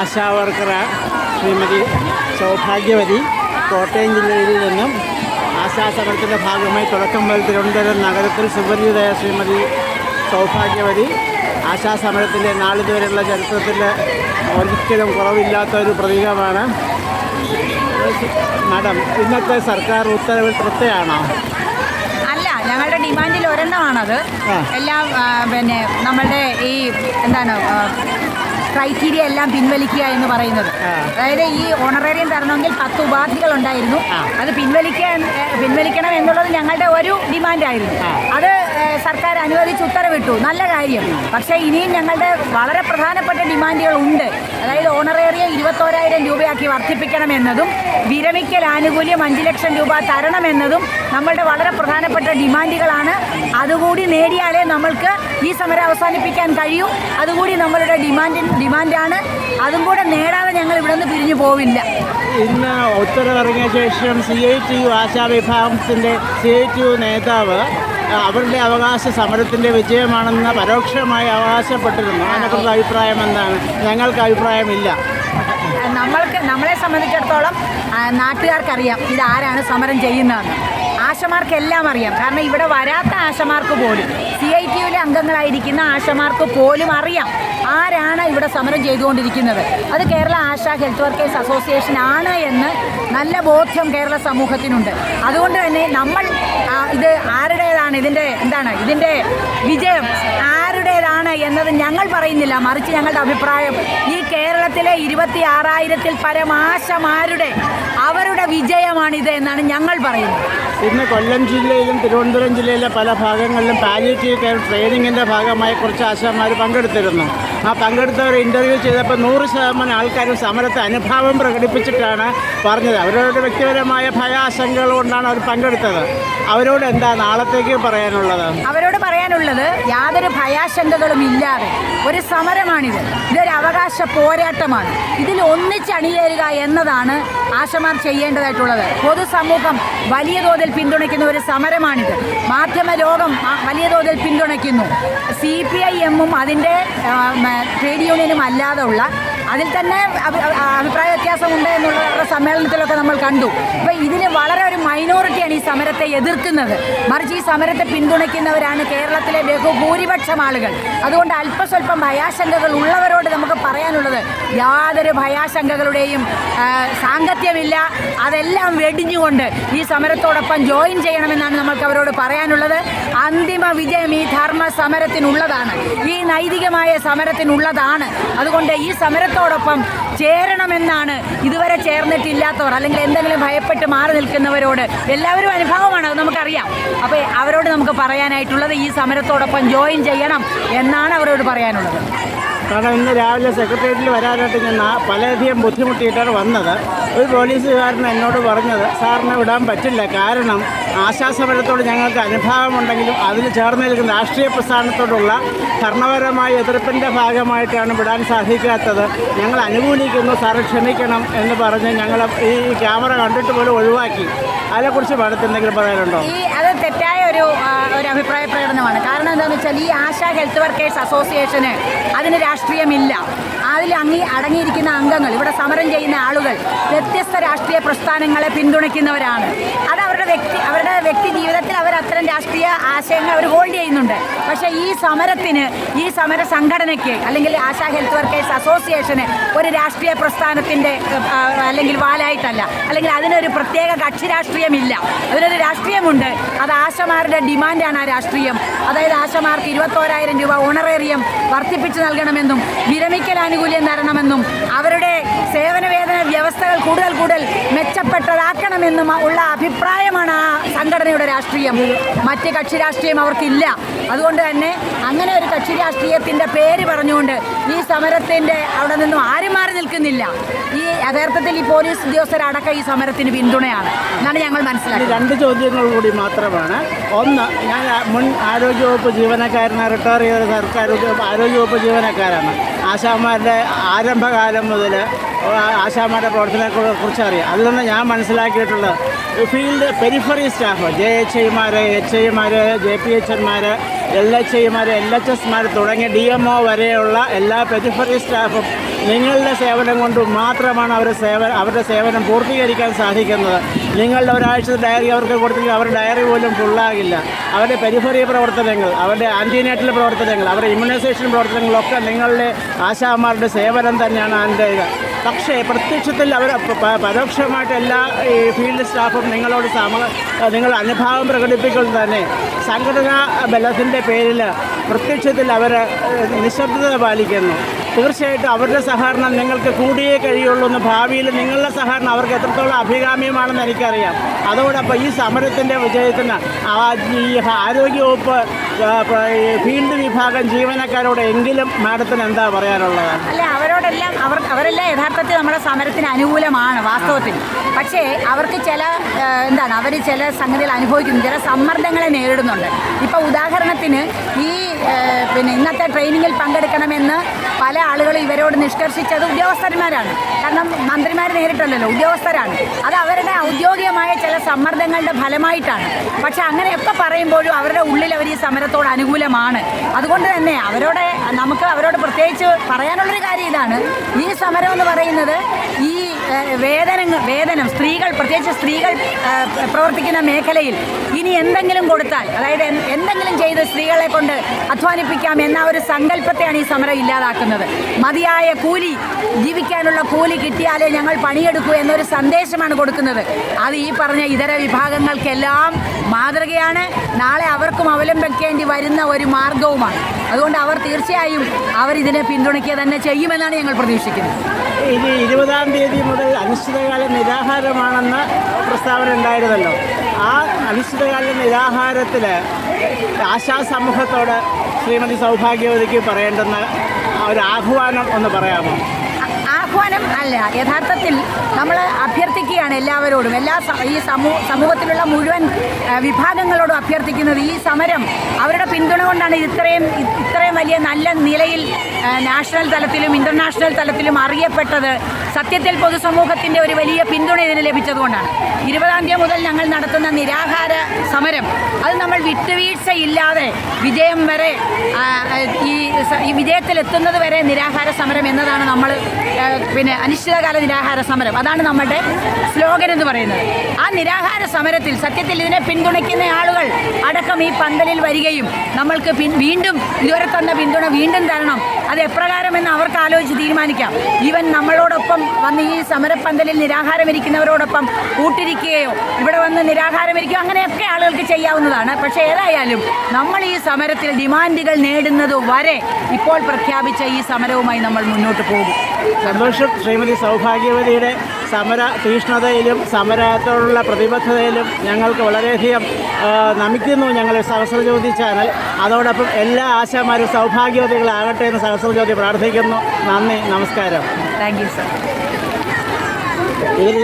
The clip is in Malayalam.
ആശാ വർക്കർ ശ്രീമതി സൗഭാഗ്യവതി. കോട്ടയം ജില്ലയിൽ നിന്നും ആശാ സമരത്തിന്റെ ഭാഗമായി തുടക്കം മുതൽ തിരുവനന്തപുരം നഗരത്തിൽ സുപരിചിതയായ ശ്രീമതി സൗഭാഗ്യവതി. ആശാ സമരത്തിന്റെ നാളിതുവരെയുള്ള ചരിത്രത്തിൽ ഒരിക്കലും കുറവില്ലാത്ത ഒരു പ്രതീകമാണ്. മാഡം ഇന്നത്തെ സർക്കാർ ഉത്തരവിൽ തൃപ്തയാണോ? അല്ല ഞങ്ങളുടെ ഡിമാൻഡിൽ ഒരെണ്ണമാണത്. എല്ലാം പിന്നെ നമ്മളുടെ ഈ എന്താണ് ക്രൈറ്റീരിയ എല്ലാം പിൻവലിക്കുക എന്ന് പറയുന്നത്. അതായത് ഈ ഓണറേറിയം തരണമെങ്കിൽ പത്ത് ഉപാധികൾ ഉണ്ടായിരുന്നു അത് പിൻവലിക്കാൻ പിൻവലിക്കണം എന്നുള്ളത് ഞങ്ങളുടെ ഒരു ഡിമാൻഡായിരുന്നു. അത് സർക്കാർ അനുവദിച്ച് ഉത്തരവിട്ടു. നല്ല കാര്യം. പക്ഷേ ഇനിയും ഞങ്ങളുടെ വളരെ പ്രധാനപ്പെട്ട ഡിമാൻഡുകൾ ഉണ്ട്. അതായത് ഓണറേറിയം ഇരുപത്തോരായിരം രൂപയാക്കി വർദ്ധിപ്പിക്കണമെന്നതും വിരമിക്കൽ ആനുകൂല്യം അഞ്ച് ലക്ഷം രൂപ തരണമെന്നതും നമ്മളുടെ വളരെ പ്രധാനപ്പെട്ട ഡിമാൻഡുകളാണ്. അതുകൂടി നേടിയാലേ നമ്മൾക്ക് ഈ സമരം അവസാനിപ്പിക്കാൻ കഴിയൂ. അതുകൂടി നമ്മളുടെ ഡിമാൻഡ് ഡിമാൻഡാണ്. അതും കൂടെ നേടാതെ ഞങ്ങൾ ഇവിടെ നിന്ന് പിരിഞ്ഞു പോവില്ല. ഇന്ന് ഉത്തരവിറങ്ങിയ ശേഷം C I T U Asha വിഭാഗത്തിന്റെ സി ഐ ടി യു നേതാവ് അവരുടെ അവകാശ സമരത്തിന്റെ വിജയമാണെന്ന് പരോക്ഷമായി അവകാശപ്പെട്ടിരുന്നു. അതിനെക്കുറിച്ച് അഭിപ്രായം എന്താണ്? ഞങ്ങൾക്ക് അഭിപ്രായമില്ല. നമ്മൾക്ക് നമ്മളെ സംബന്ധിച്ചിടത്തോളം നാട്ടുകാർക്കറിയാം ഇതാരാണ് സമരം ചെയ്യുന്നതെന്ന്. ആശമാർക്കെല്ലാം അറിയാം. കാരണം ഇവിടെ വരാത്ത ആശമാർക്ക് പോലും സി ഐ ടി യുവിലെ അംഗങ്ങളായിരിക്കുന്ന ആശമാർക്ക് പോലും അറിയാം ആരാണ് ഇവിടെ സമരം ചെയ്തുകൊണ്ടിരിക്കുന്നത്. അത് Kerala Asha health workers association ആണ് എന്ന് നല്ല ബോധ്യം കേരള സമൂഹത്തിനുണ്ട്. അതുകൊണ്ട് തന്നെ നമ്മൾ ഇത് ആരുടേതാണ് ഇതിന്റെ എന്താണ് ഇതിന്റെ വിജയം? ആരുടേതാണ് എന്നത് ഞങ്ങൾ പറയുന്നില്ല. മറിച്ച് ഞങ്ങളുടെ അഭിപ്രായം ഈ കേരളത്തിലെ ഇരുപത്തി ആറായിരത്തിൽ പരം ആശമാരുടെ അവരുടെ വിജയമാണിത് എന്നാണ് ഞങ്ങൾ പറയുന്നത്. ഇന്ന് കൊല്ലം ജില്ലയിലും തിരുവനന്തപുരം ജില്ലയിലെ പല ഭാഗങ്ങളിലും പാലിയേറ്റീവ് കെയർ ട്രെയിനിങ്ങിന്റെ ഭാഗമായി കുറച്ച് ആശാന്മാർ പങ്കെടുത്തിരുന്നു. ആ പങ്കെടുത്തവർ ഇന്റർവ്യൂ ചെയ്തപ്പോൾ നൂറ് ശതമാനം ആൾക്കാരും സമരത്തെ അനുഭാവം പ്രകടിപ്പിച്ചിട്ടാണ് പറഞ്ഞത്. അവരോട് വ്യക്തിപരമായ ഭയാശങ്കകൾ കൊണ്ടാണ് അവർ പങ്കെടുത്തത്. അവരോട് എന്താ നാളത്തേക്ക് പറയാനുള്ളത്? അവരോട് പറയാനുള്ളത് യാതൊരു ഭയാശങ്കകളും ഇല്ലാതെ ഒരു സമരമാണിത്. ഇതൊരു അവകാശ പോരാട്ടമാണ്. ഇതിൽ ഒന്നിച്ചണിയേരുക എന്നതാണ് ആശമാർ ചെയ്യേണ്ടതായിട്ടുള്ളത്. പൊതുസമൂഹം വലിയ തോതിൽ പിന്തുണയ്ക്കുന്ന ഒരു സമരമാണിത്. മാധ്യമ ലോകം വലിയ തോതിൽ പിന്തുണയ്ക്കുന്നു. സി പി ഐ എമ്മും അതിന്റെ ട്രേഡ് യൂണിയനും അല്ലാതെ ഉള്ള അതിൽ തന്നെ അഭി- അഭി- അഭിപ്രായ വ്യത്യാസമുണ്ട് എന്നുള്ള സമ്മേളനത്തിലൊക്കെ നമ്മൾ കണ്ടു. അപ്പോൾ ഇതിന് വളരെ ഒരു മൈനോറിറ്റിയാണ് ഈ സമരത്തെ എതിർക്കുന്നത്. മറിച്ച് ഈ സമരത്തെ പിന്തുണയ്ക്കുന്നവരാണ് കേരളത്തിലെ ബഹുഭൂരിപക്ഷം ആളുകൾ. അതുകൊണ്ട് അല്പസ്വല്പം ഭയാശങ്കകൾ ഉള്ളവരോട് നമുക്ക് പറയാനുള്ളത് യാതൊരു ഭയാശങ്കകളുടെയും സാങ്കത്യമില്ല. അതെല്ലാം വെടിഞ്ഞുകൊണ്ട് ഈ സമരത്തോടൊപ്പം ജോയിൻ ചെയ്യണമെന്നാണ് നമുക്ക് അവരോട് പറയാനുള്ളത്. അന്തിമ വിജയം ഈ ധർമ്മ സമരത്തിനുള്ളതാണ് ഈ നൈതികമായ സമരത്തിനുള്ളതാണ്. അതുകൊണ്ട് ഈ സമരത്തോടൊപ്പം ചേരണമെന്നാണ് ഇതുവരെ ചേർന്നിട്ടില്ലാത്തവർ അല്ലെങ്കിൽ എന്തെങ്കിലും ഭയപ്പെട്ട് മാറി നിൽക്കുന്നവരോട് എല്ലാവരും അനുഭവമാണ് അത് നമുക്കറിയാം. അപ്പോൾ അവരോട് നമുക്ക് പറയാനായിട്ടുള്ളത് ഈ സമരത്തോടൊപ്പം ജോയിൻ ചെയ്യണം എന്നാണ് അവരോട് പറയാനുള്ളത്. കാരണം ഇന്ന് രാവിലെ സെക്രട്ടേറിയറ്റിൽ വരാനായിട്ട് ഞാൻ പലയധികം ബുദ്ധിമുട്ടിയിട്ടാണ് വന്നത്. ഒരു പോലീസുകാരൻ എന്നോട് പറഞ്ഞത് സാറിനെ വിടാൻ പറ്റില്ല. കാരണം ആശാസമരത്തോട് ഞങ്ങൾക്ക് അനുഭാവമുണ്ടെങ്കിലും അതിൽ ചേർന്ന് നിൽക്കുന്ന രാഷ്ട്രീയ പ്രസ്ഥാനത്തോടുള്ള ഭരണപരമായ എതിർപ്പിന്റെ ഭാഗമായിട്ടാണ് വിടാൻ സാധിക്കാത്തത്. ഞങ്ങൾ അനുകൂലിക്കുന്നു സാറ് ക്ഷമിക്കണം എന്ന് പറഞ്ഞ് ഞങ്ങൾ ഈ ക്യാമറ കണ്ടിട്ട് പോലും ഒഴിവാക്കി. അതിനെക്കുറിച്ച് മാഡത്തിന് എന്തെങ്കിലും പറയാനുണ്ടോ? അത് തെറ്റായ ഒരു ഒരു അഭിപ്രായ പ്രകടനമാണ് കാരണം എന്താണെന്ന് വെച്ചാൽ ഈ ആശ ഹെൽത്ത് വർക്കേഴ്സ് അസോസിയേഷന് അതിന് രാഷ്ട്രീയമില്ല. അതിൽ അങ്ങി അടങ്ങിയിരിക്കുന്ന അംഗങ്ങൾ ഇവിടെ സമരം ചെയ്യുന്ന ആളുകൾ വ്യത്യസ്ത രാഷ്ട്രീയ പ്രസ്ഥാനങ്ങളെ പിന്തുണയ്ക്കുന്നവരാണ്. അത് അവരുടെ വ്യക്തി അവരുടെ വ്യക്തി ജീവിതത്തിൽ അവർ അത്തരം രാഷ്ട്രീയ ആശയങ്ങൾ അവർ ഹോൾഡ് ചെയ്യുന്നുണ്ട്. പക്ഷേ ഈ സമരത്തിന് ഈ സമര സംഘടനയ്ക്ക് അല്ലെങ്കിൽ ആശാ ഹെൽത്ത് വർക്കേഴ്സ് അസോസിയേഷന് ഒരു രാഷ്ട്രീയ പ്രസ്ഥാനത്തിന്റെ അല്ലെങ്കിൽ വാലായിട്ടല്ല അല്ലെങ്കിൽ അതിനൊരു പ്രത്യേക കക്ഷി രാഷ്ട്രീയമില്ല. അതിനൊരു രാഷ്ട്രീയമുണ്ട്. അത് ആശമാരുടെ ഡിമാൻഡാണ് ആ രാഷ്ട്രീയം. അതായത് ആശമാർക്ക് ഇരുപത്തോരായിരം രൂപ ഓണറേറിയം വർദ്ധിപ്പിച്ചു നൽകണമെന്നും വിരമിക്കൽ ആനുകൂല്യം തരണമെന്നും അവരുടെ സേവന വേതന വ്യവസ്ഥകൾ കൂടുതൽ കൂടുതൽ മെച്ചപ്പെട്ടതാക്കണമെന്നും ഉള്ള അഭിപ്രായമാണ് ആ സംഘടനയുടെ രാഷ്ട്രീയം. മറ്റ് കക്ഷി രാഷ്ട്രീയം അവർക്കില്ല. അതുകൊണ്ട് തന്നെ അങ്ങനെ ഒരു കക്ഷി രാഷ്ട്രീയത്തിന്റെ പേര് പറഞ്ഞുകൊണ്ട് ഈ സമരത്തിന്റെ അവിടെ നിന്നും ആരും മാറി നിൽക്കുന്നില്ല. ഈ യഥാർത്ഥത്തിൽ ഈ പോലീസ് ഉദ്യോഗസ്ഥരടക്കം ഈ സമരത്തിന് പിന്തുണയാണ്. എന്നാണ് ഞങ്ങൾ മനസ്സിലാക്കുന്നത്. രണ്ട് ചോദ്യങ്ങൾ കൂടി മാത്രമാണ്. ഒന്ന് ഞാൻ മുൻ ആരോഗ്യവകുപ്പ് ജീവനക്കാരനാണ് റിട്ടയർ ചെയ്ത സർക്കാർ ആരോഗ്യവകുപ്പ് ജീവനക്കാരാണ്. ആശാമാരുടെ ആരംഭകാലം മുതൽ ആശാമാരുടെ പ്രവർത്തനത്തെ കുറിച്ച് അറിയാം. അതിൽ നിന്ന് ഞാൻ മനസ്സിലാക്കിയിട്ടുള്ളത് field periphery staff J H ഐമാർ H ഐമാർ ജെ പി എച്ച് എന്മാർ എൽ എച്ച് ഐമാർ എൽ എച്ച് എസ്മാർ തുടങ്ങിയ ഡി എം ഒ വരെയുള്ള എല്ലാ പെരിഫറി സ്റ്റാഫും നിങ്ങളുടെ സേവനം കൊണ്ട് മാത്രമാണ് അവരുടെ സേവനം അവരുടെ സേവനം പൂർത്തീകരിക്കാൻ സാധിക്കുന്നത്. നിങ്ങളുടെ ഒരാഴ്ചത്തെ ഡയറി അവർക്ക് കൊടുത്തെങ്കിൽ അവരുടെ ഡയറി പോലും ഫുള്ളാകില്ല അവരുടെ പെരിഫറി പ്രവർത്തനങ്ങൾ അവരുടെ ആന്റിനേറ്റൽ പ്രവർത്തനങ്ങൾ അവരുടെ ഇമ്മ്യൂണൈസേഷൻ പ്രവർത്തനങ്ങളൊക്കെ നിങ്ങളുടെ ആശാമാരുടെ സേവനം തന്നെയാണ് അതിന്റെ പക്ഷേ പ്രത്യക്ഷത്തിൽ അവർ പരോക്ഷമായിട്ട് എല്ലാ ഈ ഫീൽഡ് സ്റ്റാഫും നിങ്ങളോട് സമ നിങ്ങൾ അനുഭാവം പ്രകടിപ്പിക്കുന്നത് തന്നെ. സംഘടനാ ബലത്തിന്റെ പേരിൽ പ്രത്യക്ഷത്തിൽ അവർ നിശബ്ദത പാലിക്കുന്നു. തീർച്ചയായിട്ടും അവരുടെ സഹകരണം നിങ്ങൾക്ക് കൂടിയേ കഴിയുള്ളൂ എന്ന് ഭാവിയിൽ നിങ്ങളുടെ സഹകരണം അവർക്ക് എത്രത്തോളം അഭികാമ്യമാണെന്ന് എനിക്കറിയാം. അതോടൊപ്പം ഈ സമരത്തിന്റെ വിജയത്തിന് ഈ ആരോഗ്യവകുപ്പ് ഫീൽഡ് വിഭാഗം ജീവനക്കാരോട് എങ്കിലും മാഡത്തിന് എന്താ പറയാനുള്ളത്? അല്ല അവരോടെല്ലാം അവർ അവരെല്ലാം യഥാർത്ഥത്തിൽ നമ്മുടെ സമരത്തിന് അനുകൂലമാണ് വാസ്തവത്തിൽ. പക്ഷേ അവർക്ക് ചില എന്താണ് അവർ ചില സംഗതികൾ അനുഭവിക്കുന്നു. ചില സമ്മർദ്ദങ്ങളെ നേരിടുന്നുണ്ട്. ഇപ്പോൾ ഉദാഹരണത്തിന് ഈ പിന്നെ ഇന്നത്തെ ട്രെയിനിങ്ങിൽ പങ്കെടുക്കണമെന്ന് പല ആളുകളും ഇവരോട് നിഷ്കർഷിച്ചത് ഉദ്യോഗസ്ഥന്മാരാണ്. കാരണം മന്ത്രിമാർ നേരിട്ടല്ലല്ലോ ഉദ്യോഗസ്ഥരാണ്. അത് അവരുടെ ഔദ്യോഗികമായ ചില സമ്മർദ്ദങ്ങളുടെ ഫലമായിട്ടാണ്. പക്ഷെ അങ്ങനെയൊക്കെ പറയുമ്പോഴും അവരുടെ ഉള്ളിൽ അവർ ഈ സമരത്തോട് അനുകൂലമാണ്. അതുകൊണ്ട് തന്നെ അവരോട് നമുക്ക് അവരോട് പ്രത്യേകിച്ച് പറയാനുള്ളൊരു കാര്യം ഇതാണ്. ഈ സമരം എന്ന് പറയുന്നത് ഈ വേതനങ്ങൾ വേതനം സ്ത്രീകൾ പ്രത്യേകിച്ച് സ്ത്രീകൾ പ്രവർത്തിക്കുന്ന മേഖലയിൽ ഇനി എന്തെങ്കിലും കൊടുത്താൽ അതായത് എന്തെങ്കിലും ചെയ്ത് സ്ത്രീകളെ കൊണ്ട് അധ്വാനിപ്പിക്കാം എന്ന ഒരു സങ്കല്പത്തെയാണ് ഈ സമരം ഇല്ലാതാക്കുന്നത്. മതിയായ കൂലി ജീവിക്കാനുള്ള കൂലി കിട്ടിയാലേ ഞങ്ങൾ പണിയെടുക്കൂ എന്നൊരു സന്ദേശമാണ് കൊടുക്കുന്നത്. അത് ഈ പറഞ്ഞ ഇതര വിഭാഗങ്ങൾക്കെല്ലാം മാതൃകയാണ്. നാളെ അവർക്കും അവലംബിക്കേണ്ടി വരുന്ന ഒരു മാർഗവുമാണ് അതുകൊണ്ട് അവർ തീർച്ചയായും അവർ ഇതിനെ പിന്തുണയ്ക്കുക തന്നെ ചെയ്യുമെന്നാണ് ഞങ്ങൾ പ്രതീക്ഷിക്കുന്നത്. ഇനി ഇരുപതാം തീയതി മുതൽ അനിശ്ചിതകാല നിരാഹാരമാണെന്ന പ്രസ്താവന ഉണ്ടായിരുന്നല്ലോ. ആ അനിശ്ചിതകാല നിരാഹാരത്തിൽ ആശാ സമൂഹത്തോട് ശ്രീമതി സൗഭാഗ്യവതിക്ക് പറയേണ്ടുന്ന ഒരു ആഹ്വാനം ഒന്ന് പറയാമോ? ആഹ്വാനം അല്ല യഥാർത്ഥത്തിൽ നമ്മൾ അഭ്യർത്ഥിക്കുകയാണ് എല്ലാവരോടും. എല്ലാ ഈ സമൂഹ സമൂഹത്തിലുള്ള മുഴുവൻ വിഭാഗങ്ങളോടും അഭ്യർത്ഥിക്കുന്നത് ഈ സമരം അവരുടെ പിന്തുണ കൊണ്ടാണ് ഇത്രയും ഇത്രയും വലിയ നല്ല നിലയിൽ നാഷണൽ തലത്തിലും ഇന്റർനാഷണൽ തലത്തിലും അറിയപ്പെട്ടത്. സത്യത്തിൽ പൊതുസമൂഹത്തിന്റെ ഒരു വലിയ പിന്തുണ ഇതിന് ലഭിച്ചതുകൊണ്ടാണ്. ഇരുപതാം തീയതി മുതൽ ഞങ്ങൾ നടത്തുന്ന നിരാഹാര സമരം അത് നമ്മൾ വിട്ടുവീഴ്ചയില്ലാതെ വിജയം വരെ ഈ ഈ വിജയത്തിലെത്തുന്നത് വരെ നിരാഹാര സമരം എന്നതാണ് നമ്മൾ പിന്നെ അനിശ്ചിതകാല നിരാഹാര സമരം. അതാണ് നമ്മുടെ സ്ലോഗൻ എന്ന് പറയുന്നത്. ആ നിരാഹാര സമരത്തിൽ സത്യത്തിൽ ഇതിനെ പിന്തുണയ്ക്കുന്ന ആളുകൾ അടക്കം ഈ പന്തലിൽ വരികയും നമ്മൾക്ക് വീണ്ടും ഇതുവരെ തന്ന പിന്തുണ വീണ്ടും തരണം. അത് എപ്രകാരമെന്ന് അവർക്ക് ആലോചിച്ച് തീരുമാനിക്കാം. ഈവൻ നമ്മളോടൊപ്പം വന്ന് ഈ സമരപ്പന്തലിൽ നിരാഹാരം ഇരിക്കുന്നവരോടൊപ്പം കൂട്ടിരിക്കുകയോ ഇവിടെ വന്ന് നിരാഹാരം ഇരിക്കുകയോ അങ്ങനെയൊക്കെ ആളുകൾക്ക് ചെയ്യാവുന്നതാണ്. പക്ഷേ ഏതായാലും നമ്മൾ ഈ സമരത്തിൽ ഡിമാൻഡുകൾ നേടുന്നത് വരെ ഇപ്പോൾ പ്രഖ്യാപിച്ച ഈ സമരവുമായി നമ്മൾ മുന്നോട്ട് പോകും. സന്തോഷം. ശ്രീമതി സൗഭാഗ്യവതിയുടെ സമര തീഷ്ണതയിലും സമരത്തോടുള്ള പ്രതിബദ്ധതയിലും ഞങ്ങൾക്ക് വളരെയധികം നമിക്കുന്നു ഞങ്ങൾ സഹസ്രജ്യോതി ചാനൽ. അതോടൊപ്പം എല്ലാ ആശാമാരും സൗഭാഗ്യവതികളാകട്ടെ എന്ന് സഹസ്രജ്യോതി പ്രാർത്ഥിക്കുന്നു. നന്ദി. നമസ്കാരം. താങ്ക് യു സർ ഇതിൽ